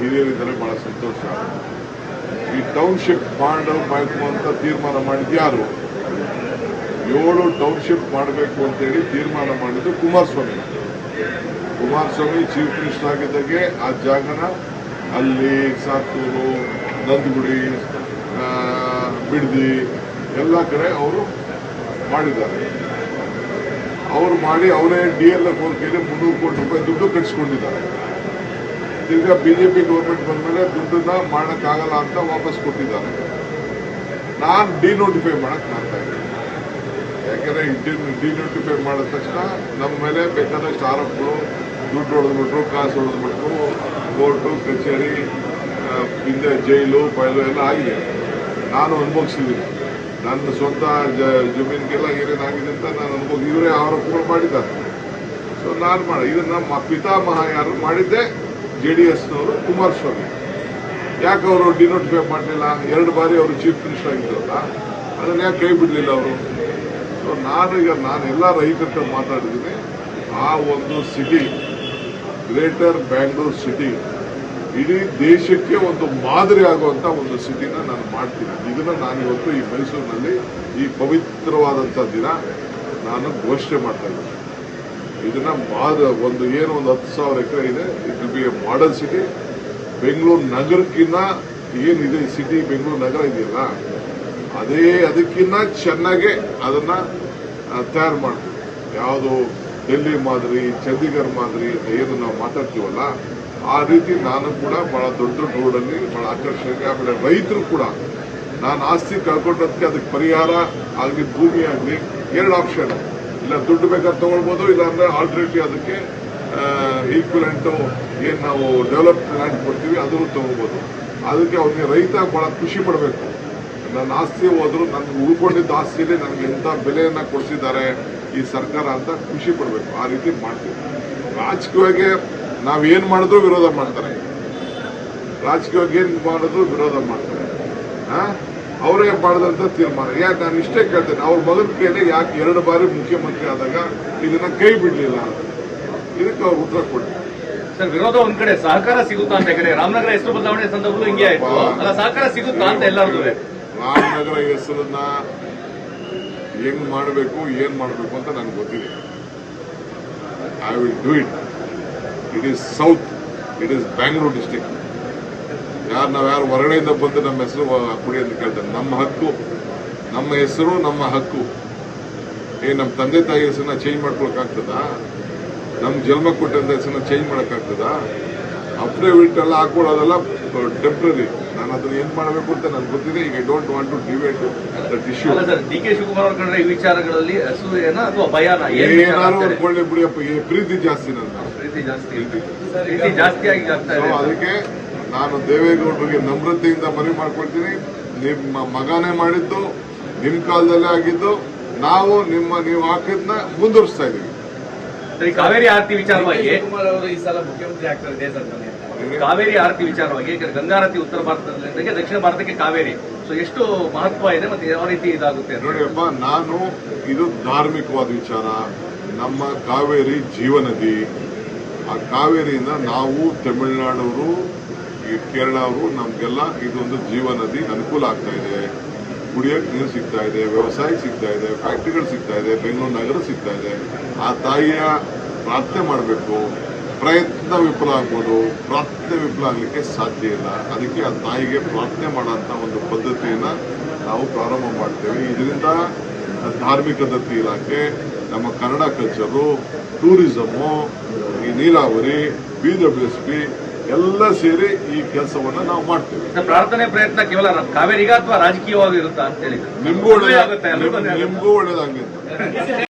ಹಿರಿಯರಿದ್ದಾರೆ ಬಹಳ ಸಂತೋಷ. ಈ ಟೌನ್ಶಿಪ್ ಮಾಡಬೇಕು ಅಂತ ತೀರ್ಮಾನ ಮಾಡಿದ್ದು ಯಾರು? ಏಳು ಟೌನ್ಶಿಪ್ ಮಾಡಬೇಕು ಅಂತೇಳಿ ತೀರ್ಮಾನ ಮಾಡಿದ್ದು ಕುಮಾರಸ್ವಾಮಿ. ಕುಮಾರಸ್ವಾಮಿ ಚೀಫ್ ಮಿನಿಸ್ಟರ್ ಆಗಿದ್ದಾಗೆ ಆ ಜಾಗನ ಅಲ್ಲಿ ಸಾತೂರು ನಂದಗುಡಿ ಬಿಡ್ದಿ ಎಲ್ಲ ಕಡೆ ಅವರು ಮಾಡಿದ್ದಾರೆ. ಅವರು ಮಾಡಿ ಅವರೇ ಡಿ ಎಲ್ ಎಫ್ ಅವ್ರ ಕೈಲಿ ಮುನ್ನೂರು ಕೋಟಿ ರೂಪಾಯಿ ದುಡ್ಡು ಕಟ್ಸ್ಕೊಂಡಿದ್ದಾರೆ. ಈಗ ಪಿ ಗೌರ್ಮೆಂಟ್ ಬಂದ್ಮೇಲೆ ದುಡ್ಡನ್ನ ಮಾಡೋಕ್ಕಾಗಲ್ಲ ಅಂತ ವಾಪಸ್ ಕೊಟ್ಟಿದ್ದಾರೆ. ನಾನು ಡಿನೋಟಿಫೈ ಮಾಡಕ್ ಮಾಡ್ತಾ ಇದ್ದೀನಿ. ಯಾಕಂದ್ರೆ ಡಿನೋಟಿಫೈ ಮಾಡಿದ ತಕ್ಷಣ ನಮ್ಮ ಮೇಲೆ ಬೇಕಾದಷ್ಟು ಆರೋಪಗಳು, ದುಡ್ಡು ಹೊಡೆದ್ಬಿಟ್ರು ಕಾಸು ಹೊಡೆದ್ಬಿಟ್ರು ಕೋರ್ಟು, ಕಚೇರಿ ಹಿಂದೆ ಜೈಲು, ಫೈಲು ಎಲ್ಲ ಆಗಿದೆ. ನಾನು ಅನುಭವಿಸಿದ್ದೀನಿ. ನನ್ನ ಸ್ವಂತ ಜಮೀನಿಗೆಲ್ಲ ಏನೇನಾಗಿದೆ ಅಂತ ನಾನು ಅನುಭವ ಇವರೇ ಆರೋಪಗಳು ಮಾಡಿದ್ದಾರೆ. ಸೊ ನಾನು ಮಾಡಿ ಇದನ್ನು ನಮ್ಮ ಪಿತಾಮಹ ಯಾರು ಮಾಡಿದ್ದೆ ಜೆ ಡಿ ಎಸ್ನವರು ಕುಮಾರಸ್ವಾಮಿ. ಯಾಕೆ ಅವರು ಡಿನೋಟಿಫೈ ಮಾಡಲಿಲ್ಲ? ಎರಡು ಬಾರಿ ಅವರು ಚೀಫ್ ಮಿನಿಸ್ಟರ್ ಆಗಿದ್ರಲ್ಲ, ಅದನ್ನ ಯಾಕೆ ಕೈ ಬಿಡಲಿಲ್ಲ ಅವರು? ಸೊ ನಾನು ಈಗ ನಾನು ಎಲ್ಲ ರೈತರ ಮಾತಾಡಿದ್ದೀನಿ. ಆ ಒಂದು ಸಿಟಿ ಗ್ರೇಟರ್ ಬ್ಯಾಂಗ್ಳೂರ್ ಸಿಟಿ ಇಡೀ ದೇಶಕ್ಕೆ ಒಂದು ಮಾದರಿ ಆಗುವಂತ ಒಂದು ಸಿಟಿನ ನಾನು ಮಾಡ್ತೀನಿ. ಇದನ್ನು ನಾನು ಇವತ್ತು ಈ ಮೈಸೂರಿನಲ್ಲಿ ಈ ಪವಿತ್ರವಾದಂಥ ದಿನ ನಾನು ಘೋಷಣೆ ಮಾಡ್ತಾ ಇದ್ದೀನಿ. ಇದನ್ನ ಒಂದು ಏನು ಒಂದು ಹತ್ತು ಸಾವಿರ ಎಕರೆ ಇದೆ it be a model city Bengaluru ನಗರಕ್ಕಿಂತ ಏನಿದೆ ಸಿಟಿ ಬೆಂಗಳೂರು ನಗರ ಇದೆಯಲ್ಲ, ಅದೇ ಅದಕ್ಕಿಂತ ಚೆನ್ನಾಗೆ ಅದನ್ನ ತಯಾರು ಮಾಡ್ತೀವಿ. ಯಾವುದು ಡೆಲ್ಲಿ ಮಾದರಿ, ಚಂಡೀಗಢ ಮಾದರಿ ಏನು ನಾವು ಮಾತಾಡ್ತೀವಲ್ಲ, ಆ ರೀತಿ ನಾನು ಕೂಡ ಬಹಳ ದೊಡ್ಡ ದೊಡ್ಡ ರೋಡಲ್ಲಿ ಬಹಳ ಆಕರ್ಷಣೆ ಆಮೇಲೆ ರೈತರು ಕೂಡ ನಾನು ಆಸ್ತಿ ಕಳ್ಕೊಂಡದಕ್ಕೆ ಅದಕ್ಕೆ ಪರಿಹಾರ ಆಗಲಿ ಭೂಮಿ ಆಗಲಿ, ಎರಡು ಆಪ್ಷನ್ ಇಲ್ಲ, ದುಡ್ಡು ಬೇಕಾದ್ರೆ ತಗೊಳ್ಬೋದು ಇಲ್ಲ ಅಂದ್ರೆ ಆಲ್ಟರ್ನೇಟಿವ್ ಅದಕ್ಕೆ ಈಕ್ವಲೆಂಟು ಏನು ನಾವು ಡೆವಲಪ್ ಲ್ಯಾಂಡ್ ಕೊಡ್ತೀವಿ, ಅದನ್ನು ತಗೋಬಹುದು ಅದಕ್ಕೆ ಅವ್ರಿಗೆ ರೈತ ಬಹಳ ಖುಷಿ ಪಡಬೇಕು. ನನ್ನ ಆಸ್ತಿ ಹೋದ್ರು, ನನ್ಗೆ ಉಳ್ಕೊಂಡಿದ್ದ ಆಸ್ತಿಯಲ್ಲಿ ನನಗೆ ಎಂತ ಬೆಲೆಯನ್ನ ಕೊಡ್ಸಿದ್ದಾರೆ ಈ ಸರ್ಕಾರ ಅಂತ ಖುಷಿ ಪಡಬೇಕು. ಆ ರೀತಿ ಮಾಡ್ತೀವಿ. ರಾಜಕೀಯವಾಗಿ ನಾವೇನ್ ಮಾಡಿದ್ರು ವಿರೋಧ ಮಾಡ್ತಾರೆ. ರಾಜಕೀಯವಾಗಿ ಏನ್ ಮಾಡಿದ್ರು ವಿರೋಧ ಮಾಡ್ತಾರೆ. ಆ? ಅವರೇ ಮಾಡಿದಂತ ತೀರ್ಮಾನ. ಯಾಕೆ ನಾನು ಇಷ್ಟೇ ಕೇಳ್ತೇನೆ ಅವ್ರ ಮಗನ ಕೈಲಿ ಯಾಕೆ ಎರಡು ಬಾರಿ ಮುಖ್ಯಮಂತ್ರಿ ಆದಾಗ ಇದನ್ನ ಕೈ ಬಿಡ್ಲಿಲ್ಲ? ಇದಕ್ಕೆ ಅವ್ರು ಉತ್ತರ ಕೊಡಿ ಸರ್ ವಿರೋಧ ಒಂದ್ ಕಡೆ ಸಹಕಾರ ಸಿಗುತ್ತಾ ಅಂತ ಕಡೆ ರಾಮನಗರ ಹೆಸರು ಬದಲಾವಣೆ ಸಂದರ್ಭದಲ್ಲಿ ಹಿಂಗೆ ಆಯ್ತು. ಅಲ್ಲ ಸಹಕಾರ ಸಿಗುತ್ತಾ ಅಂತ ಎಲ್ಲರದು ರಾಮನಗರ ಹೆಸರನ್ನ ಹೆಂಗ್ ಮಾಡಬೇಕು ಏನ್ ಮಾಡಬೇಕು ಅಂತ ನನಗೆ ಗೊತ್ತಿದೆ. I will do it it is south it is Bangalore district ಯಾರು ನಾವು ಯಾರು ಹೊರಗಡೆಯಿಂದ ಬಂದು ನಮ್ಮ ಹೆಸರು ಕೊಡಿ ಅಂತ ಕೇಳ್ತಾರೆ. ನಮ್ಮ ಹಕ್ಕು ನಮ್ಮ ಹೆಸರು ನಮ್ಮ ಹಕ್ಕು. ಏ ನಮ್ಮ ತಂದೆ ತಾಯಿ ಹೆಸರನ್ನ ಚೇಂಜ್ ಮಾಡ್ಕೊಳಕ್ಕಾಗ್ತದಾ ನಮ್ಮ ಜನ್ಮ ಕೊಟ್ಟಂತ ಹೆಸರನ್ನ ಚೇಂಜ್ ಮಾಡೋಕ್ಕಾಗ್ತದಾ ಅಫಿಡವಿಟ್ ಎಲ್ಲ ಹಾಕೊಳ್ಳೋದೆಲ್ಲ ಟೆಂಪ್ರರಿ ನಾನು ಅದನ್ನ ಏನ್ ಮಾಡಬೇಕು ಅಂತ ನನಗೆ ಗೊತ್ತಿದೆ. ಈಗ don't want to debate that issue D K Shivakumar ಅವ್ರ ಕಂಡ್ರೆ ಈ ವಿಚಾರಗಳಲ್ಲಿ ಅಸೂಯೆನ ಅಥವಾ ಭಯನ? ಏನಾದ್ರು ಬಿಡಿಯಪ್ಪ ಪ್ರೀತಿ ಜಾಸ್ತಿ ನನ್ನ ಪ್ರೀತಿ ಜಾಸ್ತಿ. ಪ್ರೀತಿ. ಜಾಸ್ತಿ ಆಗಿ ಅದಕ್ಕೆ ನಾನು ದೇವೇಗೌಡರಿಗೆ ನಮ್ರತೆಯಿಂದ ಮನವಿ ಮಾಡ್ಕೊಳ್ತೀನಿ. ನಿಮ್ಮ ಮಗನೇ ಮಾಡಿದ್ದು ನಿಮ್ ಕಾಲದಲ್ಲೇ ಆಗಿದ್ದು ನಾವು ನಿಮ್ಮ ನೀವು ಹಾಕಿದ್ನ ಮುಂದುವರಿಸ್ತಾ ಇದೀವಿ ಕಾವೇರಿ ಆರತಿ ವಿಚಾರವಾಗಿ ಅವರು ಈ ಸಲ ಮುಖ್ಯಮಂತ್ರಿ ಆಗ್ತಾರೆ ದೇಶದಲ್ಲಿ ಕಾವೇರಿ ಆರತಿ ವಿಚಾರವಾಗಿ ಗಂಗಾರತಿ ಉತ್ತರ ಭಾರತದಲ್ಲಿ ದಕ್ಷಿಣ ಭಾರತಕ್ಕೆ ಕಾವೇರಿ. ಸೊ ಎಷ್ಟು ಮಹತ್ವ ಇದೆ ಮತ್ತೆ ಯಾವ ರೀತಿ ಇದಾಗುತ್ತೆ ನೋಡಿಯಪ್ಪ ನಾನು ಇದು ಧಾರ್ಮಿಕವಾದ ವಿಚಾರ. ನಮ್ಮ ಕಾವೇರಿ ಜೀವನದಿ. ಆ ಕಾವೇರಿಯಿಂದ ನಾವು ತಮಿಳುನಾಡವರು ಕೇರಳ ಅವರು ನಮಗೆಲ್ಲ ಇದೊಂದು ಜೀವನದಿ ಅನುಕೂಲ ಆಗ್ತಾ ಇದೆ. ಕುಡಿಯೋಕೆ ನೀರು ಸಿಗ್ತಾ ಇದೆ, ವ್ಯವಸಾಯ ಸಿಗ್ತಾ ಇದೆ, ಫ್ಯಾಕ್ಟ್ರಿಗಳು ಸಿಗ್ತಾ ಇದೆ, ಬೆಂಗಳೂರು ನಗರ ಸಿಗ್ತಾ ಇದೆ. ಆ ತಾಯಿಯ ಪ್ರಾರ್ಥನೆ ಮಾಡಬೇಕು. ಪ್ರಯತ್ನ ವಿಫಲ ಆಗ್ಬೋದು. ಪ್ರಾರ್ಥನೆ ವಿಫಲ ಆಗಲಿಕ್ಕೆ ಸಾಧ್ಯ ಇಲ್ಲ. ಅದಕ್ಕೆ ಆ ತಾಯಿಗೆ ಪ್ರಾರ್ಥನೆ ಮಾಡೋಂಥ ಒಂದು ಪದ್ಧತಿಯನ್ನ ನಾವು ಪ್ರಾರಂಭ ಮಾಡ್ತೇವೆ. ಇದರಿಂದ ಧಾರ್ಮಿಕ ದತ್ತಿ ಇಲಾಖೆ, ನಮ್ಮ ಕನ್ನಡ ಕಲ್ಚರು ಟೂರಿಸಮು ಈ ನೀರಾವರಿ ಬಿ ಡಬ್ಲ್ಯೂ ಎಸ್ ಪಿ ಎಲ್ಲ ಸೇರಿ ಈ ಕೆಲಸವನ್ನ ನಾವು ಮಾಡ್ತೇವೆ. ಪ್ರಾರ್ಥನೆ ಪ್ರಯತ್ನ ಕೇವಲ ಕಾವೇರಿಗ ಅಥವಾ ರಾಜಕೀಯವಾಗಿರುತ್ತಾ ಅಂತ ಹೇಳಿ ನಿಮ್ಗೂ ಎಲ್ರಿಗೂ ನಿಮ್ಗೂ ಒಳ್ಳೇದಾಗ್ಲಿ ಅಂತ.